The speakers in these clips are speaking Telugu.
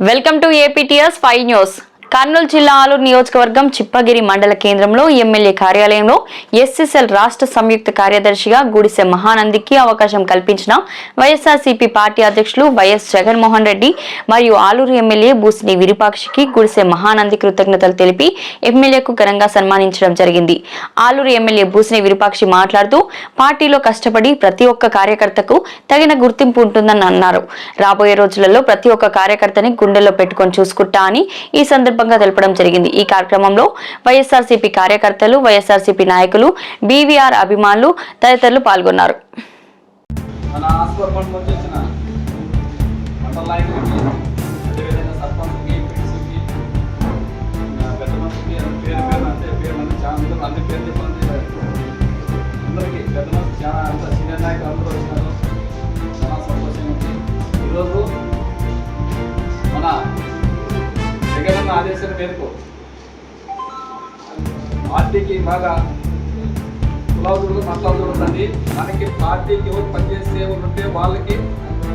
welcome to APTS five news Kurnool జిల్లా ఆలూరు నియోజకవర్గం చిప్పగిరి మండల కేంద్రంలో ఎమ్మెల్యే కార్యాలయంలో ఎస్ఎస్ఎల్ రాష్ట్ర సంయుక్త కార్యదర్శిగా గుడిసె మహానందికి అవకాశం కల్పించిన వైఎస్ఆర్సీపీ పార్టీ అధ్యక్షులు వైఎస్ జగన్మోహన్ రెడ్డి మరియు ఆలూరు ఎమ్మెల్యే బూసిని విరూపాక్షికి గుడిసె మహానంది కృతజ్ఞతలు తెలిపి ఎమ్మెల్యేకు ఘనంగా సన్మానించడం జరిగింది. ఆలూరు ఎమ్మెల్యే బూసిని విరూపాక్షి మాట్లాడుతూ పార్టీలో కష్టపడి ప్రతి ఒక్క కార్యకర్తకు తగిన గుర్తింపు ఉంటుందని అన్నారు. రాబోయే రోజులలో ప్రతి ఒక్క కార్యకర్తని గుండెల్లో పెట్టుకొని చూసుకుంటా అని ఈ సందర్భంగా సందర్భంగా తెలపడం జరిగింది. ఈ కార్యక్రమంలో వైఎస్ఆర్సీపీ కార్యకర్తలు వైఎస్ఆర్సీపీ నాయకులు బీవీఆర్ అభిమానులు తదితరులు పాల్గొన్నారు. మన ఆస్పర్మన్ నుంచి సీనియర్ నాయకులు అందరూ వచ్చినారు. ఆదేశాల మేరకు పార్టీకి బాగా కులాదులు మతాదులు ఉండండి. మనకి పార్టీకి ఎవరు పనిచేసే ఉంటే వాళ్ళకి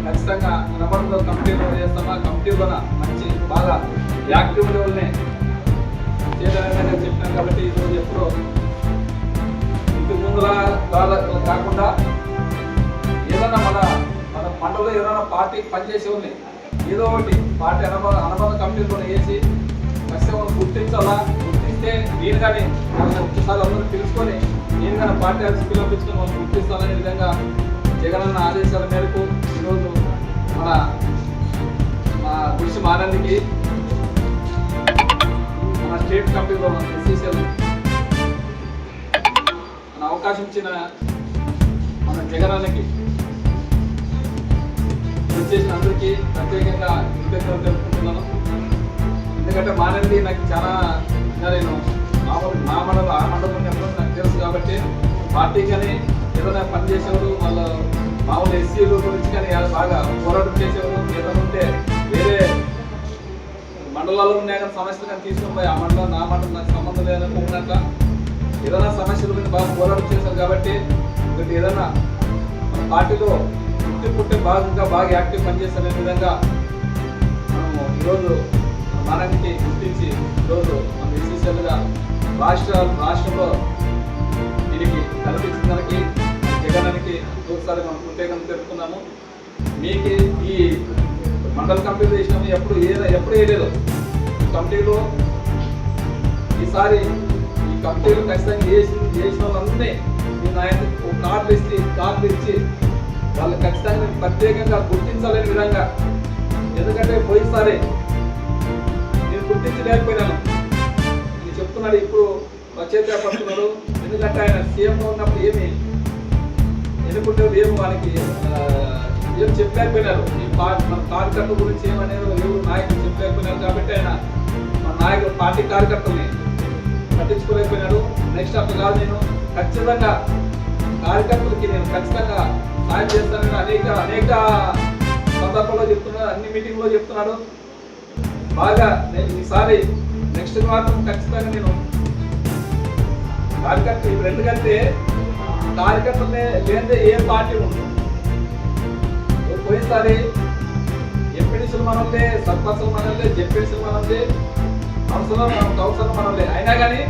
ఖచ్చితంగా నమ్మకంలో కంపెనీలో చేస్తామా కంపెనీలో మంచి బాగా యాక్టివ్ లెవెల్నే చేయాలని చెప్పాను కాబట్టి ఈరోజు ఎప్పుడో ఇంటి ముందులా కాకుండా ఏదైనా మన మన మండలంలో ఏదైనా పార్టీకి పనిచేసే ఉంది ఏదో ఒకటి పార్టీ అనుబంధ అనుబంధ కంపెనీలో వేసి ఖచ్చితంగా గుర్తించాలా? గుర్తిస్తే నేను కానీ ఒకసారి అందరూ తెలుసుకొని నేను కానీ పార్టీ ఆఫీస్ పిలిపించుకొని వాళ్ళు గుర్తిస్తాలనే విధంగా జగనన్న ఆదేశాల మేరకు ఈరోజు మన మా కృషి మానందికి మన స్టేట్ కమిటీలో ఎస్సీసీఎల్ మన అవకాశం ఇచ్చిన మన జగనన్నకి వచ్చేసిన అందరికీ ప్రత్యేకంగా కృతజ్ఞతలు తెలుపుకుంటున్నాను. ఎందుకంటే మానంది నాకు చాలా నేను మామూలు మా మండలం ఆ మండలం నాకు తెలుసు కాబట్టి పార్టీ కానీ ఏదైనా పని చేసేవాళ్ళు వాళ్ళ మామూలు ఎస్సీల గురించి కానీ ఏదైనా బాగా పోరాటం చేసేవాళ్ళు ఏదైనా ఉంటే వేరే మండలాల్లో ఉన్నాయి కానీ సమస్యలు కానీ తీసుకొని పోయి ఆ మండలం నా మండలం నాకు సంబంధం లేదని ఉన్నట్ల ఏదైనా సమస్యల గురించి బాగా పోరాటం చేశారు కాబట్టి ఒకటి ఏదైనా మన పార్టీలో పుట్టి పుట్టే భాగంగా బాగా యాక్టివ్ పనిచేస్తారనే విధంగా మనము ఈరోజు మనకి గుర్తించి ఈరోజు మన విశేషాలుగా రాష్ట్ర రాష్ట్రంలో దీనికి కల్పించిన దానికి జగనానికి ఒకసారి మనం ప్రత్యేకంగా తెలుపుతున్నాము. మీకు ఈ మండల కమిటీలో చేసినాము ఎప్పుడు ఏ ఎప్పుడు వేయలేదు. కమిటీలో ఈసారి ఈ కమిటీలు ఖచ్చితంగా చేసి చేసిన వాళ్ళందరినీ నేను ఆయన కార్డులు ఇచ్చి కార్డులు ఇచ్చి వాళ్ళు ఖచ్చితంగా ప్రత్యేకంగా గుర్తించాలనే విధంగా ఎందుకంటే పోయినసారి గుర్తించలేకపోయినాను నేను చెప్తున్నాడు ఇప్పుడు వచ్చేదే ఎందుకంటే ఆయన సీఎంగా ఉన్నప్పుడు ఏమి ఎన్నుకుంటే ఏం వాళ్ళకి ఏం చెప్పలేకపోయినారు. ఈ మన కార్యకర్త గురించి ఏమనేది ఎవరు నాయకులు చెప్పలేకపోయినారు కాబట్టి ఆయన మన నాయకులు పార్టీ కార్యకర్తల్ని పట్టించుకోలేకపోయినాడు నెక్స్ట్ అప్పుడు కాదు నేను. ఖచ్చితంగా కార్యకర్తలకి నేను ఖచ్చితంగా సాయం చేస్తానని అనేక అనేక సందర్భంలో చెప్తున్నాడు అన్ని మీటింగ్లో చెప్తున్నాడు బాగా నేను ఈసారి నెక్స్ట్ మాత్రం ఖచ్చితంగా నేను కార్యకర్తలు ఇప్పుడు ఎందుకంటే కార్యకర్తలే లేనిదే ఏ పార్టీ ఉండదు. పోయినసారి ఎంపీడీసీలు మనల్ని సర్పంచులు మనల్ని జెడ్పీడీసీలు మనల్ని అవసరం మనం అవసరం మనల్ని అయినా కానీ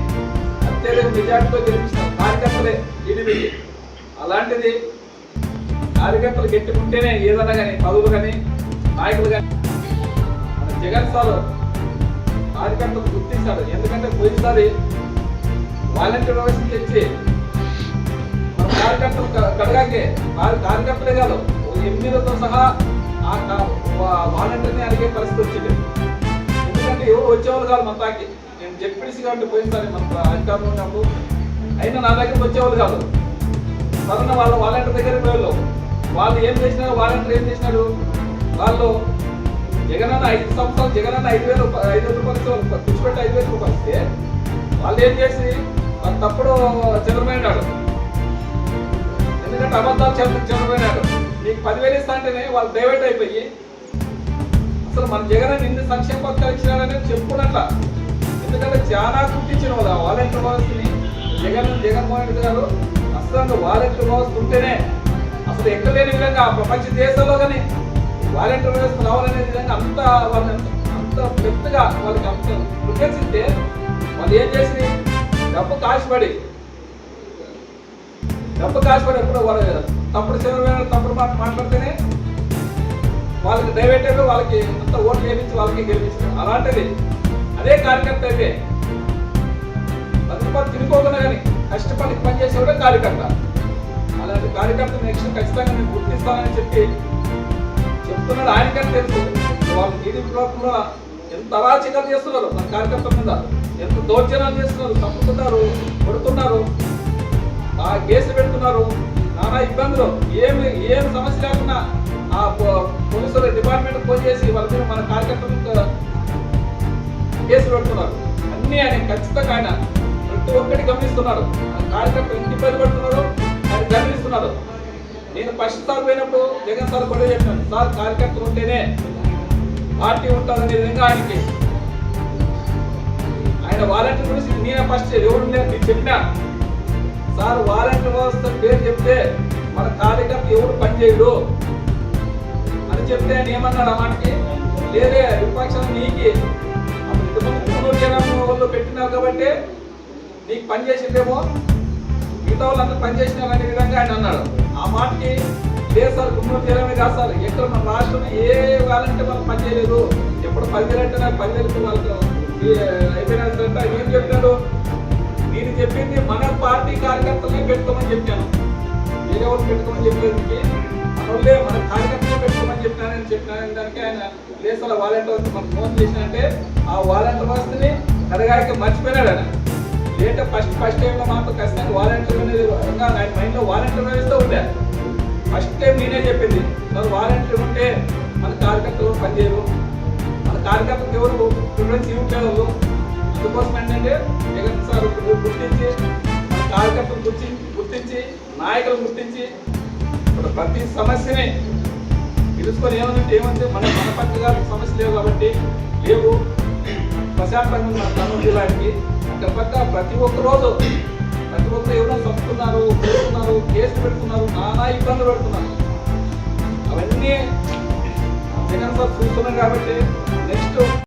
అత్యధిక మెజార్టీతో గెలిపిస్తాం. కార్యకర్తలే ఇది అలాంటిది కార్యకర్తలు గెట్టుకుంటేనే ఏదన్నా కానీ పదవులు కానీ నాయకులు కానీ జగన్ సార్ కార్యకర్తలు గుర్తించాడు ఎందుకంటే పోయినసారి వాలంటీర్ వ్యవస్థ తెచ్చి మన కార్యకర్తలు క- కడగాకే వారి కార్యకర్తలే కాదు ఎంపీలతో సహా ఆ వాలంటీర్ని అడిగే పరిస్థితి వచ్చింది. ఎందుకంటే ఎవరు వచ్చేవాళ్ళు కాదు మన తాకి నేను జెడ్పీసీ కాబట్టి పోయినసారి మన అధికారంలో ఉన్నప్పుడు అయినా నా దగ్గరకు వచ్చేవాళ్ళు కాదు. సరైన వాళ్ళ వాలంటీర్ దగ్గర పోయారు వాళ్ళు ఏం చేసినారు వాలంటీర్ ఏం చేసినాడు? వాళ్ళు జగనన్న ఐదు సంవత్సరాలు జగనన్న ఐదు వేలు ఐదు వేల రూపాయలు తెచ్చిపెట్టి ఐదు వేల రూపాయలు ఇస్తే వాళ్ళు ఏం చేసి వాళ్ళు తప్పుడు చంద్రపోయినాడు ఎందుకంటే అబద్ధాలు చంద్ర చంద్రపోయినాడు నీకు పదివేలు ఇస్తా అంటేనే వాళ్ళు డైవర్ట్ అయిపోయి అసలు మన జగన్ ఇన్ని సంక్షేమ పథకాలు ఇచ్చినాడనేది చెప్పుకున్నట్ల. ఎందుకంటే చాలా గుర్తించిన వాళ్ళు ఆ వాలంటీర్ వ్యవస్థని జగన్ జగన్మోహన్ రెడ్డి గారు అసలు వాలంటీర్ వ్యవస్థ ఉంటేనే అసలు ఎక్కడ లేని విధంగా ప్రపంచ దేశాల్లో కానీ వాలంటీర్ వ్యవస్థ రావాలనే విధంగా అంత వాళ్ళని అంత పెద్దగా వాళ్ళకి అంత ఉద్దేశిస్తే వాళ్ళు ఏం చేసి డబ్బు కాసిపడి డబ్బు కాసిపడి ఎప్పుడు వాళ్ళ తప్పుడు చంద్రబాబు తప్పుడు మాట మాట్లాడితేనే వాళ్ళకి దయపెట్టారు వాళ్ళకి అంత ఓట్లు వేయించి వాళ్ళకి గెలిపించారు అలాంటిది అదే కార్యకర్త అయితే పది రూపాయలు తినుకోకుండా కానీ కష్టపడి పనిచేసేవాడే కార్యకర్త. అలాంటి కార్యకర్త నెక్స్ట్ ఖచ్చితంగా నేను గుర్తిస్తానని చెప్పి చెప్తున్నాడు ఆయనకని తెలుసు. వాళ్ళు టీడీపీ ప్రభుత్వంలో ఎంత అరాచకాలు చేస్తున్నారు? మన కార్యకర్త మీద ఎంత దౌర్జన్యాలు చేస్తున్నారు? తప్పుతున్నారు కొడుతున్నారు ఆ కేసు పెడుతున్నారు నానా ఇబ్బందులు. ఏమి ఏం సమస్య లేకుండా ఆ పోలీసుల డిపార్ట్మెంట్ ఫోన్ చేసి వాళ్ళ మీద మన కార్యకర్తల మీద కేసులు పెడుతున్నారు. అన్నీ ఆయన ఖచ్చితంగా ఆయన ప్రతి ఒక్కటి గమనిస్తున్నారు. ఆ కార్యకర్తలు ఎంత పెడుతున్నారు నేను ఫస్ట్ సార్ పోయినప్పుడు జగన్ సార్ కూడా చెప్పాను సార్ కార్యకర్తలు ఉంటేనే పార్టీ ఉంటుందనే విధంగా ఆయనకి. ఆయన వాలంటీర్ గురించి నేనే ఫస్ట్ ఎవరు నేను చెప్పినా. సార్ వాలంటీర్ వ్యవస్థ పేరు చెప్తే మన కార్యకర్త ఎవరు పనిచేయడు అని చెప్తే ఆయన ఏమన్నాడు ఆ మాటకి? లేదే విపక్షం నీకి. ఇంతమంది వాళ్ళు పెట్టినారు కాబట్టి నీకు పని చేసిందేమో మిగతా వాళ్ళంతా పని చేసినారు అనే విధంగా ఆయన అన్నాడు. మాటకి దేశాలు సార్ తీరమే చేయడమే కాదు సార్ ఎక్కడ మన రాష్ట్రంలో ఏ వాళ్ళంటే వాళ్ళు పని చేయలేదు. ఎప్పుడు పనిచేయాలంటే నాకు పదివేలకు వాళ్ళకు ఈ అయిపోయినా ఏం చెప్పాడు నేను చెప్పింది మన పార్టీ కార్యకర్తలే పెట్టుకోమని చెప్పాను. వేరే వాళ్ళు పెట్టుకోమని చెప్పేది మనోళ్ళే మన కార్యకర్తలే పెట్టుకోమని చెప్పినానని చెప్పినానని దానికి ఆయన దేశాల వాలంటీర్ మనకు ఫోన్ చేసినంటే ఆ వాలంటీర్ వస్తుంది కడగాడికి మర్చిపోయినాడు ఆయన. లేదంటే ఫస్ట్ ఫస్ట్ టైంలో మాత్రం ఖచ్చితంగా వాలంటీర్ అనేది ఇంకా ఆయన మైండ్లో వాలంటీర్ వ్యవస్థ ఉండే. ఫస్ట్ టైం నేనే చెప్పింది మరి వాలంటీర్ ఉంటే మన కార్యకర్తలు పనిచేయరు? మన కార్యకర్తలకు ఎవరు? ప్రిఫరెన్స్ ఇవ్వట్లేదు అందుకోసం ఏంటంటే జగన్ సార్ గుర్తించి మన కార్యకర్తలు గుర్తించి గుర్తించి నాయకులు గుర్తించి ఇప్పుడు ప్రతి సమస్యని తెలుసుకొని ఏమంటే ఏమంటే మన మన పక్కగా సమస్య లేవు కాబట్టి లేవు. ప్రశాంతంగా ఉన్న కర్నూలు జిల్లాకి తప్పక ప్రతి ఒక్క రోజు. ప్రతి ఒక్కరు ఎవరో చంపుతున్నారు పెడుతున్నారు కేసు పెడుతున్నారు నానా ఇబ్బందులు పెడుతున్నారు. అవన్నీ జగన్ సార్ చూస్తున్నాం కాబట్టి నెక్స్ట్